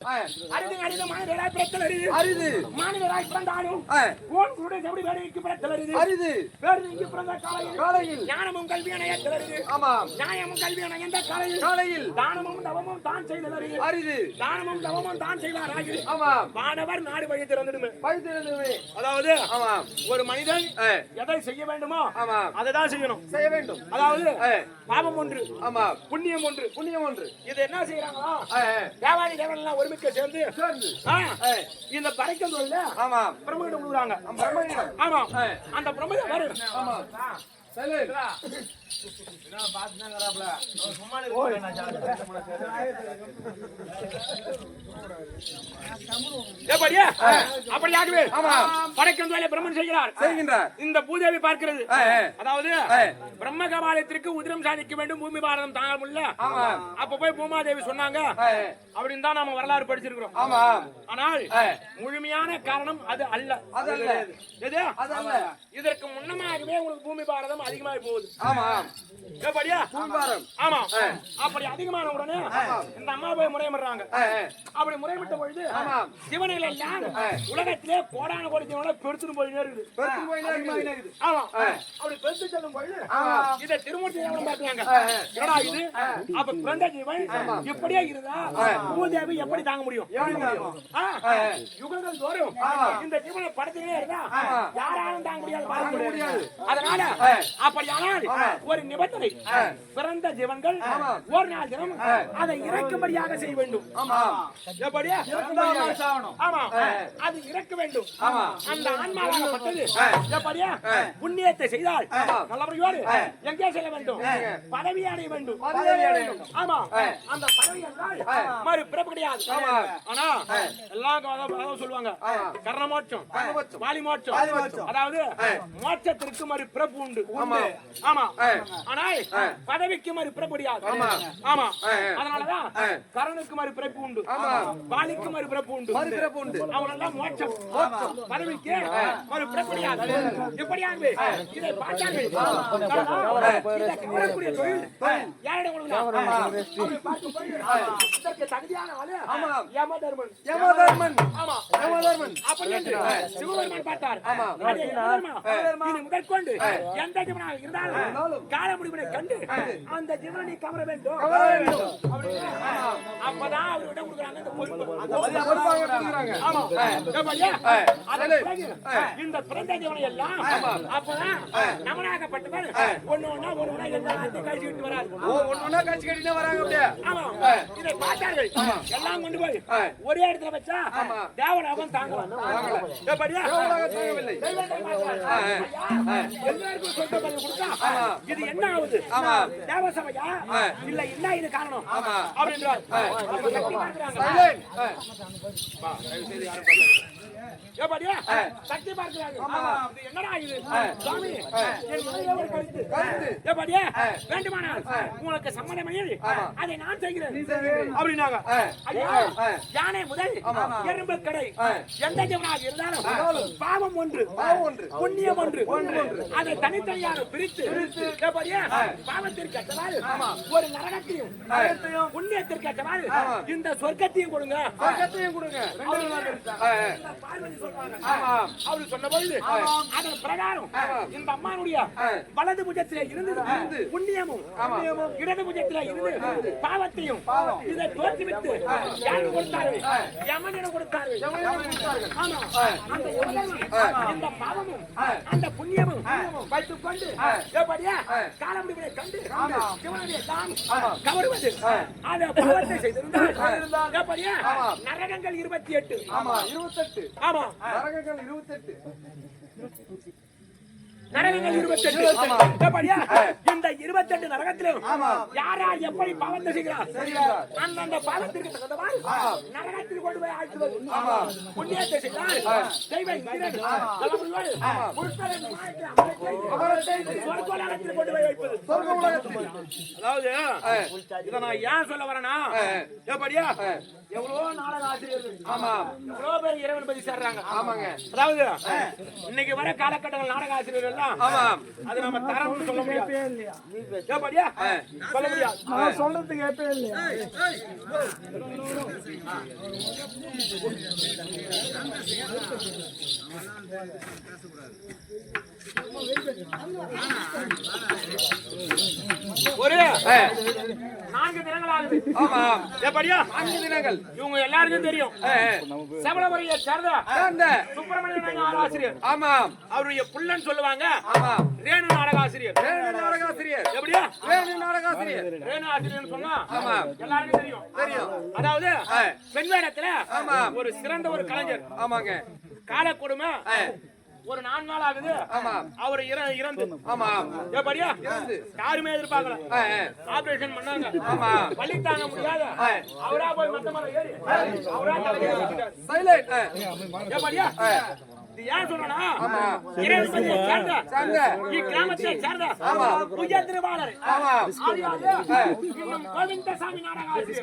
அரிது அரிது மாநிலராய் பிறத்தல் அரிது. அரிது. மாநிலராய் பிறந்தாலும் ஆ, ஓன் குருடைய செவடி வேலைக்கு பிறத்தல் அரிது. அரிது. வேறு இங்கு பிறந்த காலையில் காலையில். ஞானமும் கல்வியான ஏற்றல் அரிது. ஆமாம். நியாயமும் கல்வியான எந்த காலையில் காலையில். தானமும் தவமும் தான் செய்தல் அரிது. அரிது. தானமும் தவமும் தான் செய்வாராகில் ஆமாம். வானவர் நாடு வழி திறந்துடுமே. அதாவது ஆமாம். ஒரு மனிதன் எதை செய்ய வேண்டுமோ ஆமாம். அதை தான் செய்யணும். செய்ய வேண்டும். அதாவது பாவம் ஒன்று. ஆமாம். புண்ணியம் ஒன்று. புண்ணியம் ஒன்று. இது என்ன செய்யறாங்களா தேவாதி தேவன் எல்லாம் ஒருமிக்க சேர்ந்து. இந்த படைக்கல் தொழில ஆமாம் பிரம்மகிட்ட விடுறாங்க. பிரம்மனிடம் ஆமா. அந்த பிரம்மத வரு ஆமாம் சைலண்ட் எப்படியா அப்படியாகவே ஆமா. படைக்கல் தொழில பிரம்மன் செய்கிறார். செய்கின்றார். இந்த பூதேவி பார்க்கிறது. அதாவது. பிரம்ம கபாலத்திற்கு உதிரம் சாதிக்க வேண்டும் பூமி பாரதம் தாங்க முடியல ஆமா. அப்ப போய் பூமாதேவி சொன்னாங்க. அப்படின்னு தான் நாம வரலாறு படிச்சிருக்கிறோம். ஆமாம் ஆனால். முழுமையான காரணம் அது அல்ல. அது அல்ல. இதற்கு முன்னமாகவே உங்களுக்கு பூமி பாரதம் அதிகமாகி போகுது. ஆமாம் எப்படியா பூம்பாரம் ஆமா. அப்படி அதிகமான உடனே இந்த அம்மா போய் முறையிடுறாங்க அப்படி முறைவிட்ட பொழுது. சிவனில் எல்லாம் உலகத்திலே கோடான கோடி ஜீவனோட பெருத்துட்டு இருக்குது பெருத்து போயினே இருக்குது. ஆமா. அப்படி பெருத்து செல்லும் பொழுது இதை திருமூர்த்தி என்னடா அப்ப பிறந்த ஜீவன் இப்படியே இருந்தா பூதேவி எப்படி தாங்க முடியும்? யுகங்கள் தோறும் இந்த ஜீவனை படுத்துட்டே இருந்தா யாராலும் தாங்க முடியாது பார்க்க முடியாது. அதனால அப்படியானால் ஒரு நிபந்தனை. பிறந்த ஜீவன்கள் ஒரு நாள் தினம் அதை இறக்கும்படியாக செய்ய வேண்டும். ஆமா. அது இறக்க வேண்டும். அந்த ஆன்மாவாகப்பட்டது எப்படியா? புண்ணியத்தை செய்தால் நல்லபடியோடு எங்கே செல்ல வேண்டும்? பதவி அடைய வேண்டும். ஆமா. அந்த பதவி என்றால் மறு பிறப்பு கிடையாது. ஆனா எல்லாம் சொல்லுவாங்க. கர்ண மோட்சம். வாலி மோட்சம் வாலி மோட்சம். அதாவது மோட்சத்திற்கு மறு பிறப்பு உண்டு. ஆமா. ஆனால் பதவிக்கு மறு பிறப்பு ஆமா. அதனாலதான் கரனுக்கு மறு பிறப்பு உண்டு. வாலிக்கு மறு பிறப்பு உண்டு. மறுபிறப்பு உண்டு. அவனெல்லாம் மோட்சம். பதவிக்கு மறு பிறப்பு கிடையாது எப்படியாகவே இதை பார்த்தார்கள் கவரக்கூடிய தொழில். யாரிடம் கொடுக்கலாம் அவரை பார்க்கும் பொழுது இதற்கு தகுதியான ஆளு யமதர்மன். யமதர்மன். ஆமா. யமதர்மன். அப்படி என்று சிவபெருமான் பார்த்தார். அதே யமதர்மா, இனி முதற்கொண்டு எந்த இருந்தாலும் கால முடிவினை கண்டு அந்த ஜீவனை நீ கவர வேண்டும். அப்பதான் அவர்கிட்ட கொடுக்குறாங்க இந்த பொறுப்பு. இந்த பிறந்த ஜீவனை எல்லாம் அப்பதான் நமனாகப்பட்டவர் ஒண்ணு ஒண்ணா ஒண்ணு ஒண்ணா எல்லாத்தையும் கழிச்சுக்கிட்டு வராரு ஓ, ஒண்ணு ஒண்ணா கழிச்சு வராங்க அப்படியே. ஆமா. இதை பார்த்தார்கள். எல்லாம் கொண்டு போய் ஒரே இடத்துல வச்சா தாங்கவில்லை. தெய்வத்தை பார்த்தார். ஐயா, எல்லாருக்கும் சொந்த பதவி கொடுத்தா இது என்ன ஆகுது? தேவசபையா? இல்ல என்ன இது காரணம்? அப்படின்றார். அப்ப சக்தி பார்க்கறாங்க. என்னடா இது? சுவாமி என் மனைவியே ஒரு கருத்து எப்படியா வேண்டுமானால் உங்களுக்கு சம்மதமையில் அதை நான் செய்கிறேன். அப்படின்னாங்க. ஐயா யானை முதல் எறும்பு கடை. எந்த ஜீவனாக இருந்தாலும் பாவம் ஒன்று. ஒன்று. புண்ணியம் ஒன்று. அதை தனித்தனியாக பிரித்து. எப்படியா பாவத்திற்கு ஏற்றவாறு ஒரு நரகத்தையும் புண்ணியத்திற்கு இந்த சொர்க்கத்தையும் கொடுங்க. சொர்க்கத்தையும் கொடுங்க. பார்வதி. அவரு அதன் பிரகாரம் இந்த அம்மானுடைய வலது புஜத்திலே இருந்து புண்ணியமும் இடது புஜத்திலே இருந்து பாவத்தையும் இதை தோற்றுவித்து யாருக்கு கொடுத்தார்கள்? யமனிடம் கொடுத்தார்கள். ஆமா. அந்த இந்த பாவமும் அந்த புண்ணியமும் வைத்துக் கொண்டு எப்படியா? காலமுடிவை கண்டு சிவனுடைய தான் கவருவது. அந்த பாவத்தை செய்திருந்தால் எப்படியா? நரகங்கள் இருபத்தி எட்டு. ஆமா, இருபத்தெட்டு. ஆமா. நரகங்கள் இருபத்தெட்டு. நரகங்கள் இருபத்தெட்டு. இந்த இருபத்தெட்டு நரகத்திலும் யார் யார் எப்படி பாவத்தை செய்கிறார். அந்தந்த பாவத்திற்கு தகுந்தவாறு நரகத்தில் கொண்டு போய் ஆழ்த்துவது. புண்ணியத்தை செய்தால் தெய்வ இந்திரன் சொர்க்கோலகத்தில் கொண்டு போய் வைப்பது. அதாவது இத நான் ஏன் சொல்ல வரேனா எப்படியா எவ்வளவோ நாடகம் ஆசிரியர்கள். ஆமா. எவ்வளவு பேர் இறைவன் பத்தி சேர்றாங்க. ஆமாங்க. அதாவது இன்னைக்கு வர காலகட்டங்கள் நாடக ஆசிரியர்கள் எல்லாம் ஆமா. அது நம்ம தரம்னு சொல்ல முடியாது. ஏன் பாடியா? சொல்ல முடியாது. சொல்றதுக்கு ஏப்பே இல்லையா? ஒரு. நான்கு தினங்கள் ஆகுது ஆமா. ஏன் பாடியா? நான்கு தினங்கள். இவங்க எல்லாருக்கும் தெரியும். சபலமுறையை சேர்ந்த சேர்ந்த சுப்பிரமணியன் ஆசிரியர். ஆமா. அவருடைய புள்ளன்னு சொல்லுவாங்க. ஆமா. ரேணு நாடக ஆசிரியர். வேணு நாடகாசிரியர். எப்படியா? வேணு நாடகாசிரியர். ரேணு ஆசிரியர் சொன்னா ஆமா. எல்லாருக்கும் தெரியும். தெரியும். அதாவது. பெண் வேடத்துல ஆமா. ஒரு சிறந்த ஒரு கலைஞர். ஆமாங்க. கால கொடுமை ஆ, ஒரு நாலு நாள் ஆகுது. ஆமா. அவர் இற- இறந்து. எப்படியா. யாருமே எதிர்பார்க்கல. ஆபரேஷன் பண்ணாங்க. வலி தாங்க முடியாத. அவரா போய் மத்த மரம் ஏறி அவரா எப்படியா இது ஏன் சொல்றேன்னா சேர்ந்த. இக்கிராமத்தை சேர்ந்த. புஜ திருவாளர். நாடகாசிரியர்.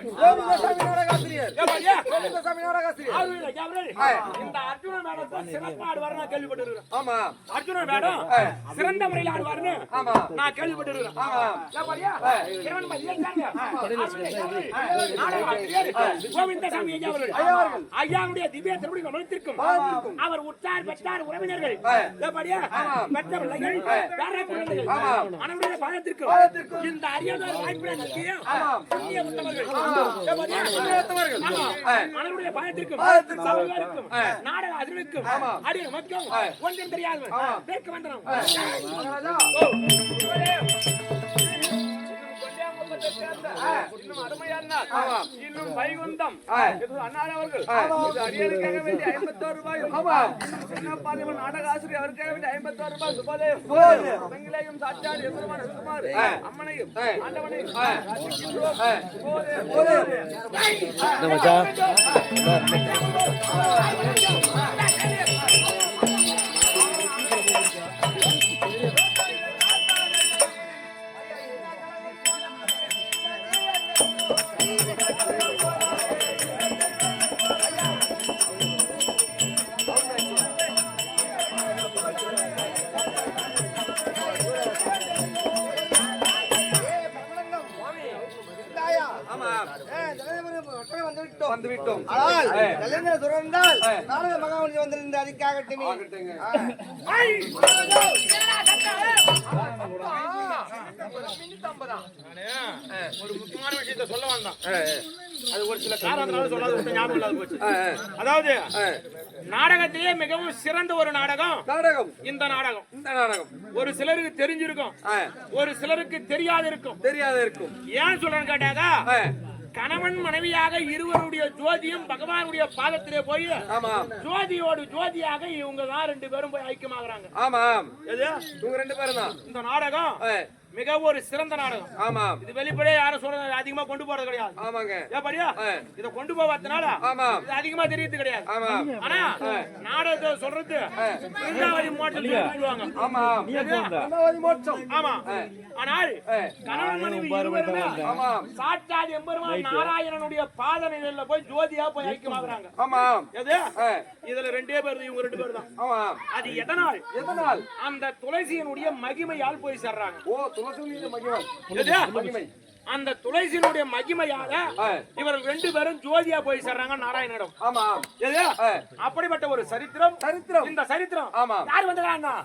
நாடகாசிரியர். இந்த அர்ஜுன சிறப்பா ஆடுவார் நான் கேள்விப்பட்டிருக்கிறேன். ஆமா. அர்ஜுன மேடம். சிறந்த முறையில் ஆடுவார்னு நான் கேள்விப்பட்டிருக்கிறேன். கோவிந்தசாமி ஐயா அவர்கள். ஐயாவுடைய திவ்ய அவர் உற்றார் பெற்றார் உறவினர்கள்? பெற்ற பிள்ளைகள் பேர பிள்ளைகள் அனைவருடைய பாதத்திற்கும் இந்த அரியதொரு வாய்ப்பினை நல்கிய புண்ணிய உத்தமர்கள். அனைவருடைய பாதத்திற்கும் சகோதரருக்கும் நாடக அதிர்வுக்கும் அடிய மக்கள் ஒன்றும் தெரியாது பேக்க வந்தனம். ஓ, இவரே. இன்னும் அருமையான இன்னும் வைகுந்தம் அண்ணார் அவர்கள் இது அரியனுக்காக வேண்டிய ஐம்பத்தோரு ரூபாய் சின்னப்பாளையம் நாடக ஆசிரியர் அவருக்காக வேண்டிய ஐம்பத்தோரு ரூபாய் சுபதேவ் மங்கிலேயும் சாட்சார் எம்பெருமான் சுகுமார் அம்மனையும் ஆண்டவனையும். வந்து விட்டோம் ஆனால் ஆ. கலைஞர் துறந்தால் ஆ. நாடக மகாமணி வந்திருந்த அதுக்காகட்டுமே. ஆகட்டுங்க. ஒரு முக்கியமான விஷயத்தை சொல்ல வந்தான் ஆ, அது ஒரு சில காரணத்தினால சொல்லாத ஞாபகம் இல்லாத போச்சு. அதாவது. நாடகத்திலேயே மிகவும் சிறந்த ஒரு நாடகம். நாடகம். இந்த நாடகம். இந்த நாடகம். ஒரு சிலருக்கு தெரிஞ்சிருக்கும். ஒரு சிலருக்கு தெரியாது இருக்கும் தெரியாத இருக்கும் ஏன் சொல்றேன்னு கேட்டாக்கா கணவன் மனைவியாக இருவருடைய ஜோதியும் பகவானுடைய பாதத்திலே போய் ஆமா. ஜோதியோடு ஜோதியாக இவங்க தான் ரெண்டு பேரும் போய் ஐக்கியமாகறாங்க. ஆமா இவங்க ரெண்டு பேரும் தான். இந்த நாடகம் மிக ஒரு சிறந்த நாடகம். ஆமா இது வெளிப்படையா யாரும் சொல்றது அதிகமா கொண்டு போறது கிடையாது. ஆமாங்க. ஏன் படியா ஆ. இத கொண்டு போவதனால ஆமா இது அதிகமா தெரியறது கிடையாது. ஆமா ஆனா நாடகத்தை சொல்றது பிருந்தாவதி மோட்டல் சொல்லுவாங்க ஆமா? அமராவதி மோட்சம். ஆமா. ஆனால். கணவன் மனைவி இருவருமே ஆமா சாட்சாத் எம்பெருமான் நாராயணனுடைய பாத நிலையில போய் ஜோதியா போய் ஐக்கியமாகறாங்க ஆமா எது? இதுல ரெண்டே பேர் இவங்க ரெண்டு பேர் தான். ஆமா அது எதனால்? எதனால்? அந்த துளசியினுடைய மகிமையால் போய் சேர்றாங்க. ஓ அந்த துளசியினுடைய மகிமையால இவர்கள் ரெண்டு பேரும் ஜோதியா போய் சேர்றாங்க நாராயணனிடம். ஆமா அப்படிப்பட்ட ஒரு சரித்திரம் சரித்திரம். இந்த சரித்திரம். ஆமா யார் வந்தா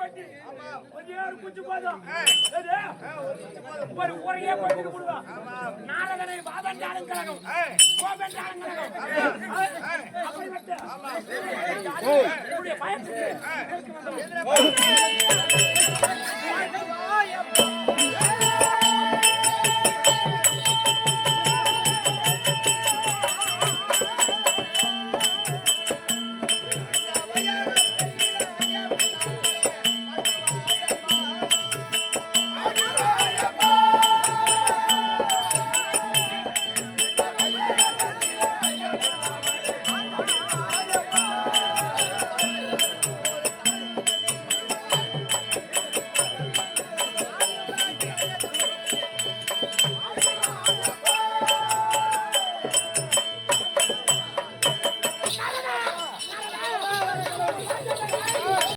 பட்டி. ஒரே ஒரு குச்சி போதும்? ஒரு ஒரே பட்டி கொடுவோம் நாரதனை வாதண்டாலும் கழகம். கோபண்டாலும் கழகம். பயத்துக்கு.